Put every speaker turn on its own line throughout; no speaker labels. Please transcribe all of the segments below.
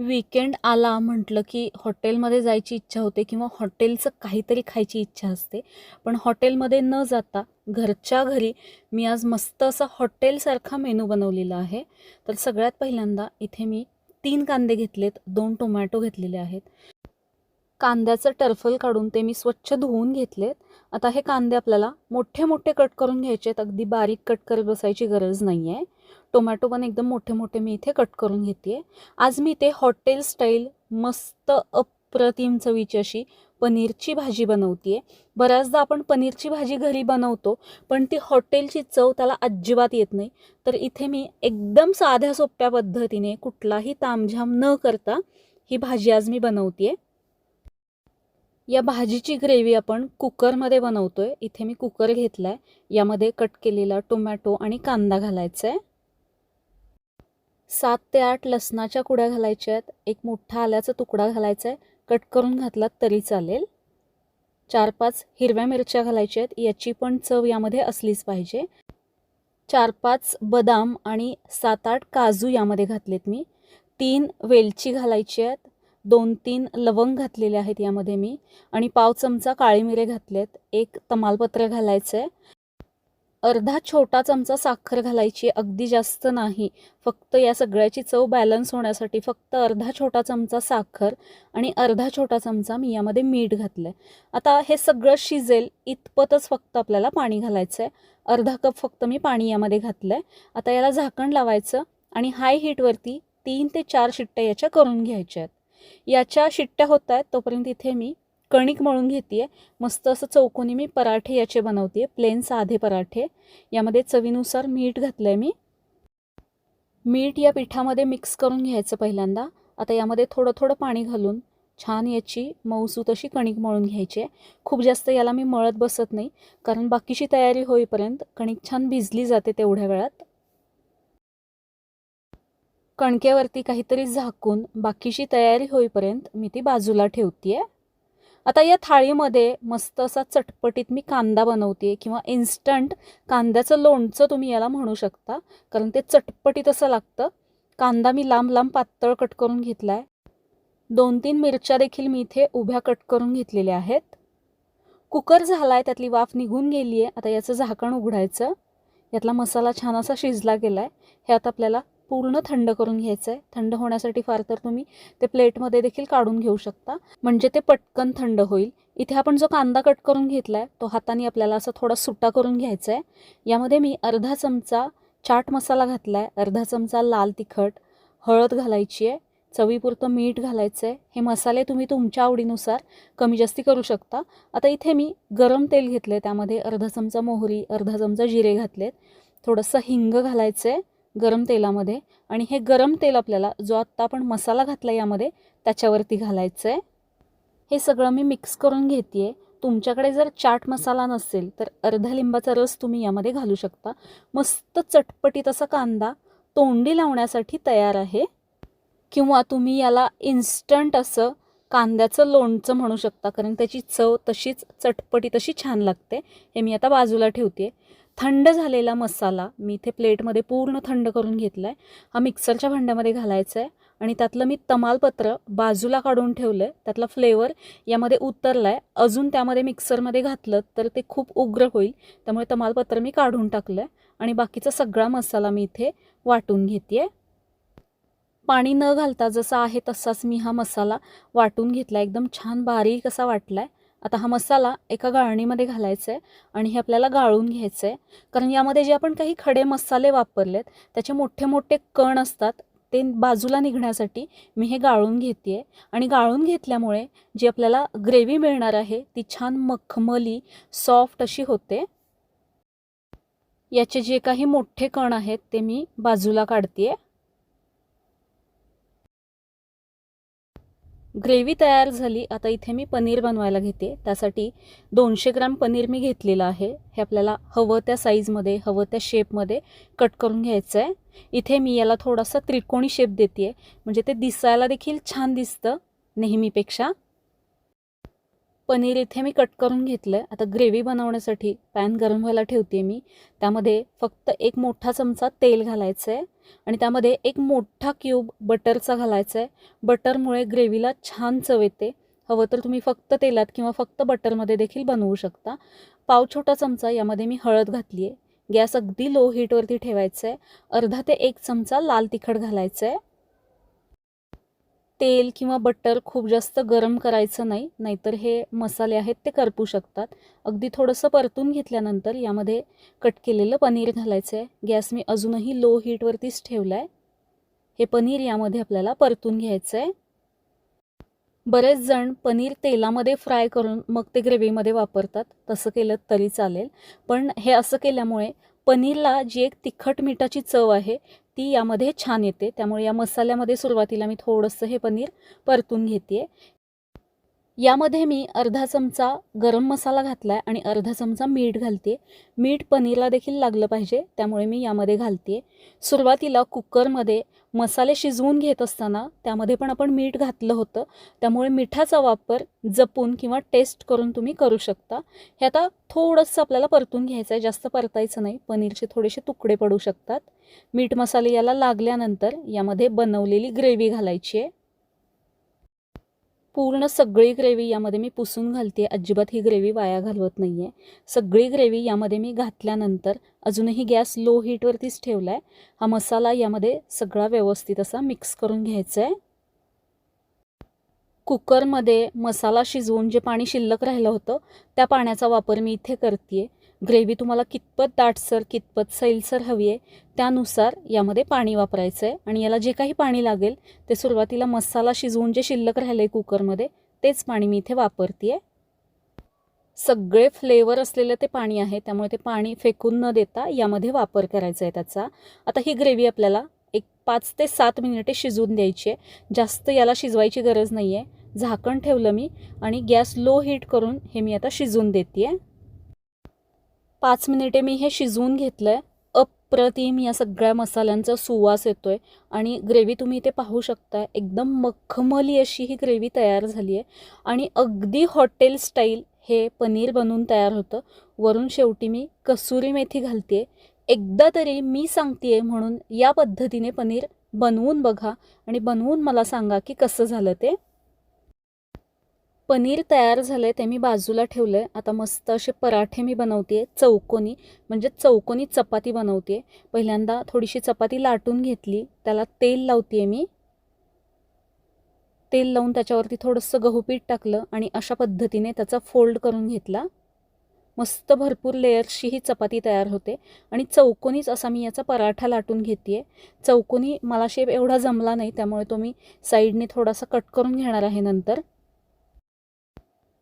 Weekend आला म्हटलं की हॉटेलमध्ये जायची इच्छा होते किंवा हॉटेलचं काहीतरी खायची इच्छा असते. पण हॉटेलमध्ये न जाता घरच्या घरी मी आज मस्त असा हॉटेलसारखा मेनू बनवलेला आहे. तर सगळ्यात पहिल्यांदा इथे मी तीन कांदे घेतलेत दोन टोमॅटो घेतलेले आहेत. कांद्याचं टर्फल काढून ते मी स्वच्छ धुवून घेतलेत. आता हे कांदे आपल्याला मोठे मोठे कट करून घ्यायचे आहेत. अगदी बारीक कट करत बसायची गरज नाही आहे टोमॅटो पण एकदम मोठे मोठे मी इथे कट करून घेते आज मी ते हॉटेल स्टाईल मस्त अप्रतिम चवीची अशी पनीरची भाजी बनवते बऱ्याचदा आपण पनीरची भाजी घरी बनवतो पण ती हॉटेलची चव त्याला अजिबात येत नाही. तर इथे मी एकदम साध्या सोप्या पद्धतीने कुठलाही तामझाम न करता ही भाजी आज मी बनवते या भाजीची ग्रेव्ही आपण कुकरमध्ये बनवतो आहे इथे मी कुकर घेतला आहे यामध्ये कट केलेला टोमॅटो आणि कांदा घालायचा आहे सात ते आठ लसणाच्या कुड्या घालायच्या आहेत. एक मोठा आल्याचा तुकडा घालायचा आहे. कट करून घातलात तरी चालेल. चार पाच हिरव्या मिरच्या घालायच्या आहेत. याची पण चव यामध्ये असलीच पाहिजे. चार पाच बदाम आणि सात आठ काजू यामध्ये घातलेत मी. तीन वेलची घालायची आहेत. दोन तीन लवंग घातलेले आहेत यामध्ये मी. आणि पाव चमचा काळी मिरे घातलेत. एक तमालपत्र घालायचं आहे अर्धा छोटा चमचा साखर घालायची अगदी जास्त नाही. फक्त या सगळ्याची चव बॅलन्स होण्यासाठी फक्त अर्धा छोटा चमचा साखर आणि अर्धा छोटा चमचा मी यामध्ये मीठ घातलं आहे आता हे सगळं शिजेल इतपतच फक्त आपल्याला पाणी घालायचं आहे अर्धा कप फक्त मी पाणी यामध्ये घातलं आहे आता याला झाकण लावायचं आणि हाय हीटवरती तीन ते चार शिट्ट्या याच्या करून घ्यायच्या आहेत. याच्या शिट्ट्या होत आहेत तोपर्यंत इथे मी कणिक मळून घेते मस्त असं चौकोनी मी पराठे याचे बनवते प्लेन साधे पराठे. यामध्ये चवीनुसार मीठ घातलं आहे मी. मीठ या पिठामध्ये मिक्स करून घ्यायचं पहिल्यांदा. आता यामध्ये थोडं थोडं पाणी घालून छान याची मऊसूत अशी कणिक मळून घ्यायची आहे. खूप जास्त याला मी मळत बसत नाही कारण बाकीची तयारी होईपर्यंत कणिक छान भिजली जाते तेवढ्या वेळात. कणकेवरती काहीतरी झाकून बाकीची तयारी होईपर्यंत मी ती बाजूला ठेवते आहे आता या थाळीमध्ये मस्त असा चटपटीत मी कांदा बनवते किंवा इन्स्टंट कांद्याचं लोणचं तुम्ही याला म्हणू शकता कारण ते चटपटीत असं लागतं. कांदा मी लांब लांब पातळ कट करून घेतला आहे दोन तीन मिरच्या देखील मी इथे उभ्या कट करून घेतलेल्या आहेत. कुकर झाला आहे त्यातली वाफ निघून गेली आहे आता याचं झाकण उघडायचं. यातला मसाला छान असा शिजला गेला आहे हे आता आपल्याला पूर्ण थंड करून घ्यायचं आहे थंड होण्यासाठी फार तर तुम्ही ते प्लेटमध्ये देखील काढून घेऊ शकता. म्हणजे ते पटकन थंड होईल. इथे आपण जो कांदा कट करून घेतला आहे तो हाताने आपल्याला असा थोडा सुट्टा करून घ्यायचा आहे यामध्ये मी अर्धा चमचा चाट मसाला घातला आहे अर्धा चमचा लाल तिखट हळद घालायची आहे चवीपुरतं मीठ घालायचं आहे हे मसाले तुम्ही तुमच्या आवडीनुसार कमी जास्ती करू शकता. आता इथे मी गरम तेल घेतले त्यामध्ये. अर्धा चमचा मोहरी अर्धा चमचा जिरे घातलेत. थोडंसं हिंग घालायचं आहे गरम तेलामध्ये आणि हे गरम तेल आपल्याला जो आत्ता आपण मसाला घातला यामध्ये त्याच्यावरती घालायचं आहे हे सगळं मी मिक्स करून घेते आहे तुमच्याकडे जर चाट मसाला नसेल तर अर्धा लिंबाचा रस तुम्ही यामध्ये घालू शकता. मस्त चटपटीत असा कांदा तोंडी लावण्यासाठी तयार आहे. किंवा तुम्ही याला इन्स्टंट असं कांद्याचं लोणचं म्हणू शकता कारण त्याची चव तशीच चटपटी तशी छान लागते. हे मी आता बाजूला ठेवते थंड झालेला मसाला मी इथे प्लेटमध्ये पूर्ण थंड करून घेतला आहे हा मिक्सरच्या भांड्यामध्ये घालायचा आहे आणि त्यातलं मी तमालपत्र बाजूला काढून ठेवलं आहे त्यातला फ्लेवर यामध्ये उतरला आहे अजून त्यामध्ये मिक्सरमध्ये घातलं तर ते खूप उग्र होईल. त्यामुळे तमालपत्र मी काढून टाकलं आहे आणि बाकीचा सगळा मसाला मी इथे वाटून घेते आहे पाणी न घालता जसा आहे तसाच मी हा मसाला वाटून घेतला एकदम छान बारीक असा वाटला आहे आता हा मसाला एका गाळणीमध्ये घालायचा आहे आणि हे आपल्याला गाळून घ्यायचं आहे कारण यामध्ये जे आपण काही खडे मसाले वापरलेत त्याचे मोठे मोठे कण असतात ते बाजूला निघण्यासाठी मी हे गाळून घेते आहे आणि गाळून घेतल्यामुळे जी आपल्याला ग्रेव्ही मिळणार आहे ती छान मखमली सॉफ्ट अशी होते. याचे जे काही मोठे कण आहेत ते मी बाजूला काढते आहे ग्रेव्ही तयार झाली. आता इथे मी पनीर बनवायला घेते. त्यासाठी दोनशे ग्राम पनीर मी घेतलेलं आहे. हे आपल्याला हवं त्या साईजमध्ये हवं त्या शेपमध्ये कट करून घ्यायचं आहे इथे मी याला थोडासा त्रिकोणी शेप देते आहे म्हणजे ते दिसायला देखील छान दिसतं नेहमीपेक्षा. पनीर इथे मी कट करून घेतलं आहे आता ग्रेव्ही बनवण्यासाठी पॅन गरम व्हायला ठेवते मी. त्यामध्ये फक्त एक मोठा चमचा तेल घालायचं आहे आणि त्यामध्ये एक मोठा क्यूब बटरचा घालायचा आहे बटरमुळे ग्रेव्हीला छान चव येते. हवं तर तुम्ही फक्त तेलात किंवा फक्त बटरमध्ये देखील बनवू शकता. पाव छोटा चमचा यामध्ये मी हळद घातली आहे गॅस अगदी लो हीटवरती ठेवायचं आहे अर्धा ते एक चमचा लाल तिखट घालायचं आहे तेल किंवा बटर खूप जास्त गरम करायचं नाही नाहीतर हे मसाले आहेत ते करपू शकतात. अगदी थोडंसं परतून घेतल्यानंतर यामध्ये कट केलेलं पनीर घालायचं आहे. गॅस मी अजूनही लो हीटवरतीच ठेवला आहे हे पनीर यामध्ये आपल्याला परतून घ्यायचं आहे. बरेच जण पनीर तेलामध्ये फ्राय करून मग ते ग्रेव्हीमध्ये वापरतात. तसं केलं तरी चालेल. पण हे असं केल्यामुळे पनीरला जी एक तिखट मिठाची चव आहे ती यामध्ये छान येते. त्यामुळे या मसाल्यामध्ये सुरुवातीला मी थोडंसं हे पनीर परतून घेते यामध्ये मी अर्धा चमचा गरम मसाला घातला आहे आणि अर्धा चमचा मीठ घालते मीठ पनीरला देखील लागलं पाहिजे त्यामुळे मी यामध्ये घालते सुरुवातीला कुकरमध्ये मसाले शिजवून घेत असताना त्यामध्ये पण आपण मीठ घातलं होतं. त्यामुळे मिठाचा वापर जपून किंवा टेस्ट करून तुम्ही करू शकता. हे आता थोडंसं आपल्याला परतून घ्यायचं आहे जास्त परतायचं नाही. पनीरचे थोडेसे तुकडे पडू शकतात. मीठ मसाले याला लागल्यानंतर यामध्ये बनवलेली ग्रेव्ही घालायची आहे. पूर्ण सगळी ग्रेव्ही यामध्ये मी पुसून घालते. अजिबात ही ग्रेव्ही वाया घालवत नाही आहे सगळी ग्रेव्ही यामध्ये मी घातल्यानंतर अजूनही गॅस लो हीटवरतीच ठेवला आहे हा मसाला यामध्ये सगळा व्यवस्थित असा मिक्स करून घ्यायचा आहे कुकरमध्ये मसाला शिजवून जे पाणी शिल्लक राहिलं होतं त्या पाण्याचा वापर मी इथे करते ग्रेव्ही तुम्हाला कितपत दाटसर कितपत सैलसर हवी आहे त्यानुसार यामध्ये पाणी वापरायचं आहे. आणि याला जे काही पाणी लागेल ते सुरुवातीला मसाला शिजवून जे शिल्लक राहिलं आहे कुकरमध्ये तेच पाणी मी इथे वापरते आहे सगळे फ्लेवर असलेलं ते पाणी आहे त्यामुळे ते पाणी फेकून न देता यामध्ये वापर करायचा आहे त्याचा. आता ही ग्रेव्ही आपल्याला एक पाच ते सात मिनिटे शिजवून द्यायची आहे. जास्त याला शिजवायची गरज नाही आहे झाकण ठेवलं मी आणि गॅस लो हीट करून हे मी आता शिजवून देते आहे पाच मिनिटे मी हे शिजवून घेतलं आहे अप्रतिम या सगळ्या मसाल्यांचा सुवास येतो आहे आणि ग्रेव्ही तुम्ही इथे पाहू शकता एकदम मखमली अशी ही ग्रेव्ही तयार झाली आहे आणि अगदी हॉटेल स्टाईल हे पनीर बनवून तयार होतं. वरून शेवटी मी कसुरी मेथी घालते एकदा तरी मी सांगते म्हणून या पद्धतीने पनीर बनवून बघा. आणि बनवून मला सांगा की कसं झालं ते. पनीर तयार झालं आहे ते मी बाजूला ठेवलं आहे आता मस्त असे पराठे मी बनवते आहे चौकोनी म्हणजे चौकोनी चपाती बनवते आहे पहिल्यांदा थोडीशी चपाती लाटून घेतली त्याला तेल लावते आहे मी. तेल लावून त्याच्यावरती थोडंसं गहूपीठ टाकलं आणि अशा पद्धतीने त्याचा फोल्ड करून घेतला. मस्त भरपूर लेयर्सची ही चपाती तयार होते. आणि चौकोनीच असा मी याचा पराठा लाटून घेते चौकोनी मला शेप एवढा जमला नाही त्यामुळे तो मी साईडने थोडासा कट करून घेणार आहे नंतर.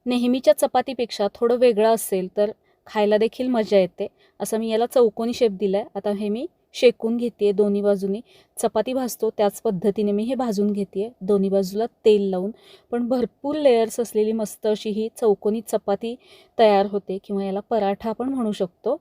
नेहमीच्या चपातीपेक्षा थोडं वेगळं असेल तर खायला देखील मजा येते. असं मी याला चौकोनी शेप दिला आहे आता हे मी शेकून घेते दोन्ही बाजूनी. चपाती भाजतो त्याच पद्धतीने मी हे भाजून घेते दोन्ही बाजूला तेल लावून. पण भरपूर लेयर्स असलेली मस्त अशी ही चौकोनी चपाती तयार होते. किंवा याला पराठा आपण म्हणू शकतो.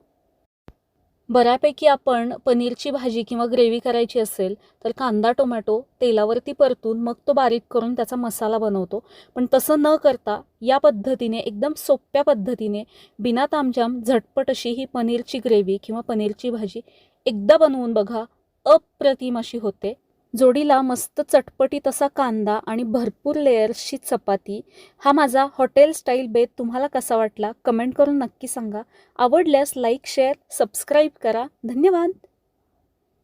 बऱ्यापैकी आपण पनीरची भाजी किंवा ग्रेव्ही करायची असेल तर कांदा टोमॅटो तेलावरती परतून मग तो बारीक करून त्याचा मसाला बनवतो. पण तसं न करता या पद्धतीने एकदम सोप्या पद्धतीने बिना तामजाम झटपट अशी ही पनीरची ग्रेव्ही किंवा पनीरची भाजी एकदा बनवून बघा अप्रतिम अशी होते. जोडीला मस्त चटपटीत असा कांदा आणि भरपूर लेयर्सची चपाती. हा माझा हॉटेल स्टाईल बेत तुम्हाला कसा वाटला? कमेंट करून नक्की सांगा. आवडल्यास लाईक शेअर सबस्क्राईब करा. धन्यवाद.